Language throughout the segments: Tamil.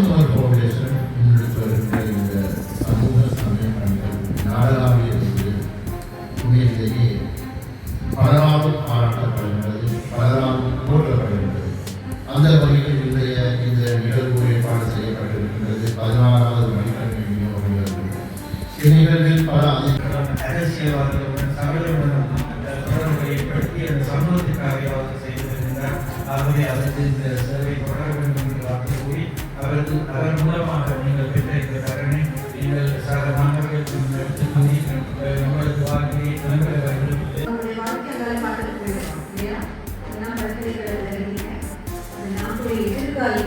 ஆசிமர் ஃபவுண்டேஷன் முன்னெடுத்து வருகின்ற இந்த சமூக சமய பணிகள் நாடகாவிய ரீதியில் உண்மையிலேயே பலராலும் பாராட்டப்படுகின்றது பலராலும் போற்றப்படுகின்றது அந்த வகையில் இன்றைய இந்த நிகழ்வு ஏற்பாடு செய்யப்பட்டிருக்கின்றது பதினாறாவது மணிக்கணி விநியோக நிகழ்வு பல அரசியல்வாதிகளுடன் சகலுடன் தொடர்பை ஏற்படுத்தி அந்த சமூகத்திற்காக அவர் செய்து வருகின்றார் ஆகவே அவருக்கு இந்த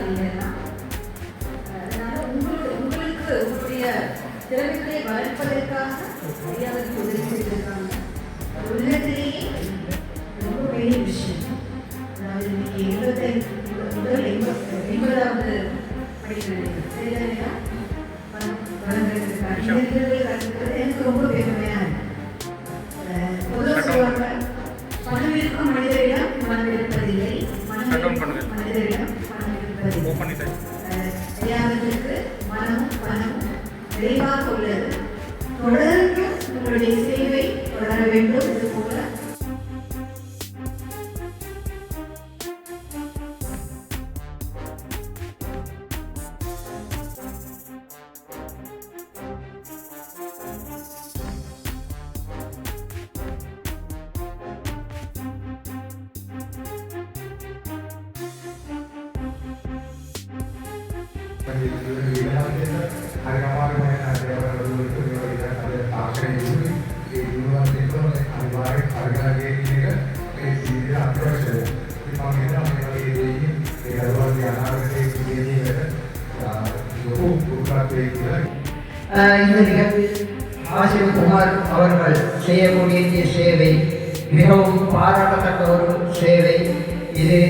இல்லைன்னா அதனால உங்களுக்கு உங்களுக்கு உங்களுடைய திறமைகளை வளர்ப்பதற்காக நிறையாவது உதவி செய்திருக்காங்க அது ரொம்ப பெரிய விஷயம் அதாவது இன்னைக்கு எண்பத்தைந்து முதல் எண்பது எண்பதாவது படிக்கிறேன். கலந்துக்கிறது எனக்கு ரொம்ப பெருமையா இருக்கு பொதுவாக சொல்லுவாங்க பணம் இருக்கும் மனிதரிடம் மனம் இருப்பதில்லை மனம் மனிதரிடம் பணம் இருப்பதில்லை அஹ் ஐயாவிற்கு மனமும் பணமும் நிறைவாக உள்ளது தொடர்ந்து உங்களுடைய சேவை தொடர வேண்டும் இது போல ஆஹ் இந்த நிகழ்வில் ஆசிரியர் குமார் அவர்கள் செய்யக்கூடிய இந்த சேவை மிகவும் பாராட்டத்தக்க ஒரு சேவை இது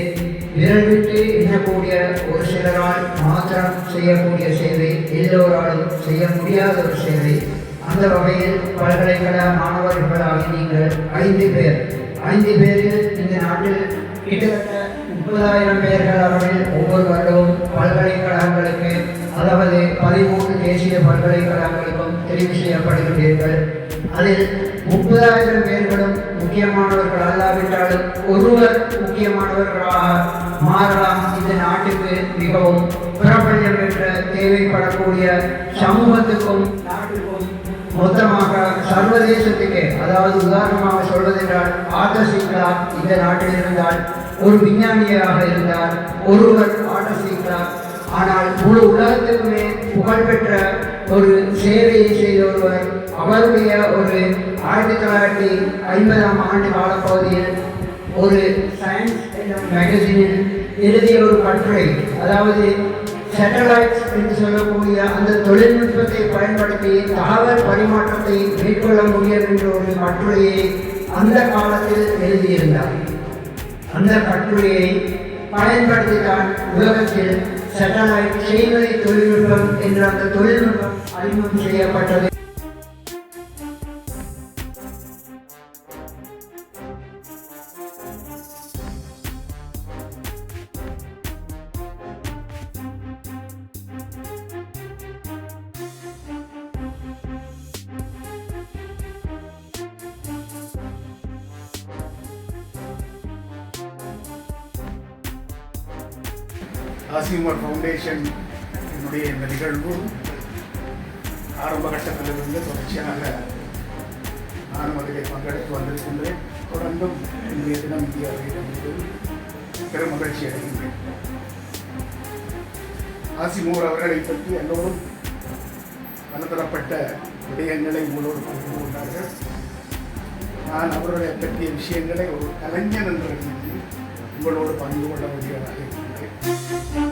விரல் விட்டு எண்ணக்கூடிய ஒரு சிலரால் மாத்திரம் செய்யக்கூடிய சேவை எல்லோராலும் செய்ய முடியாத ஒரு சேவை. அந்த வகையில் பல்கலைக்கழக மாணவர்களாகி நீங்கள் ஐந்து பேர். ஐந்து பேரில் இந்த நாட்டில் கிட்டத்தட்ட முப்பதாயிரம் பேர்கள் அவர்கள் ஒவ்வொரு வருடமும் பல்கலைக்கழகங்களுக்கு அதாவது பதிமூன்று தேசிய பல்கலைக்கழகங்களுக்கும் தெரிவு செய்யப்படுகிறீர்கள் அதில் முப்பதாயிரம் பேர்களும் முக்கியமானவர்கள் அல்லாவிட்டாலும் ஒருவர் முக்கியமானவர்களாக மாறலாம் இந்த நாட்டுக்கு மிகவும் பிரபல்யம் பெற்ற தேவைப்படக்கூடிய சமூகத்துக்கும் நாட்டுக்கும் மொத்தமாக சர்வதேசத்துக்கு அதாவது உதாரணமாக சொல்வதென்றால் ஆர்டர் சிக்லா இந்த நாட்டில் இருந்தால் ஒரு விஞ்ஞானியாக இருந்தார் ஒருவர் ஆர்டர் சிக்லா. ஆனால் முழு உலகத்துக்குமே புகழ்பெற்ற ஒரு சேவையை செய்த ஒருவர் அவருடைய ஒரு ஆயிரத்தி தொள்ளாயிரத்தி ஐம்பதாம் ஆண்டு காலப்பகுதியில் ஒரு சயின்ஸ் மேகசினில் எழுதிய ஒரு கட்டுரை அதாவது சேட்டலைட்ஸ் என்று சொல்லக்கூடிய அந்த தொழில்நுட்பத்தை பயன்படுத்தி தகவல் பரிமாற்றத்தை மேற்கொள்ள முடியும் என்ற ஒரு கட்டுரையை அந்த காலத்தில் எழுதியிருந்தார். அந்த கட்டுரையை பயன்படுத்தி தான் உலகத்தில் சேட்டலைட் செய்வதை தொழில்நுட்பம் என்ற அந்த தொழில்நுட்பம் அறிமுகம் செய்யப்பட்டது. காசிமர் ஃபவுண்டேஷன் என்னுடைய இந்த நிகழ்வு ஆரம்ப கட்டத்திலிருந்து தொடர்ச்சியாக நானும் அதில் பங்கெடுத்து வந்திருக்கின்றேன். தொடர்ந்தும் இன்றைய தினம் இந்தியாவிடம் பெரும் மகிழ்ச்சி அடைகின்றேன். ஆசிமூர் அவர்களை பற்றி எல்லோரும் பலதரப்பட்ட விடயங்களை உங்களோடு பகிர்ந்து கொண்டார்கள். நான் அவருடைய பற்றிய விஷயங்களை ஒரு கலைஞன் என்ற ரீதியில் உங்களோடு பகிர்ந்து கொள்ள முடியவராக இருக்கின்றேன்.